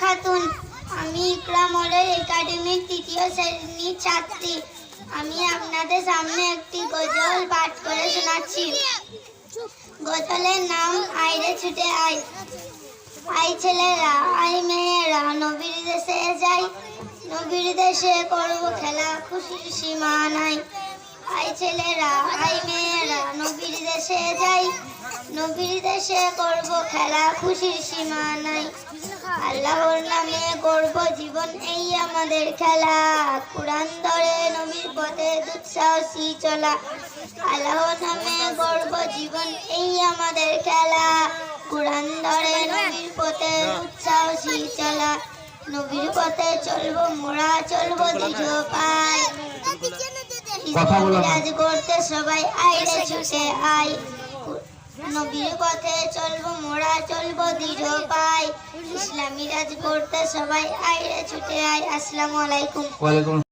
খাতুন। আমি ইকরামলের একাডেমির তৃতীয় শ্রেণির ছাত্রী। আমি আপনাদের সামনে একটি গজল পাঠ করে শোনাচ্ছি। গজলের নাম আইরে ছুটে আয়। আই ছেলেরা আই মেয়েরা, নবীর দেশে যাই। নবীর দেশে করব খেলা, খুশির সীমা নাই। আই ছেলেরা আই মেয়েরা, নবীর দেশে যাই। নবীর দেশে করব খেলা খুশির সীমা নাই। আল্লাহর নামে করব জীবন এই আমাদের খেলা। কোরআন ধরে নবীর পথে দুঃসাহসী চলা। আল্লাহর নামে গর্ব জীবন এই আমাদের খেলা। কোরআন ধরে নবীর পথে উৎসাহসী চলা। নবীর পথে চলবো মোরা চলবো দৃঢ় পায়। কথা বলো না। করতে সবাই আইরে ছুটে আই নবীর পথে চলবো মোড়া চলবো, দৃঢ় পাই ইসলামী রাজ করতে সবাই আইরে ছুটে আয়। আসসালামু আলাইকুম। ওয়ালাইকুম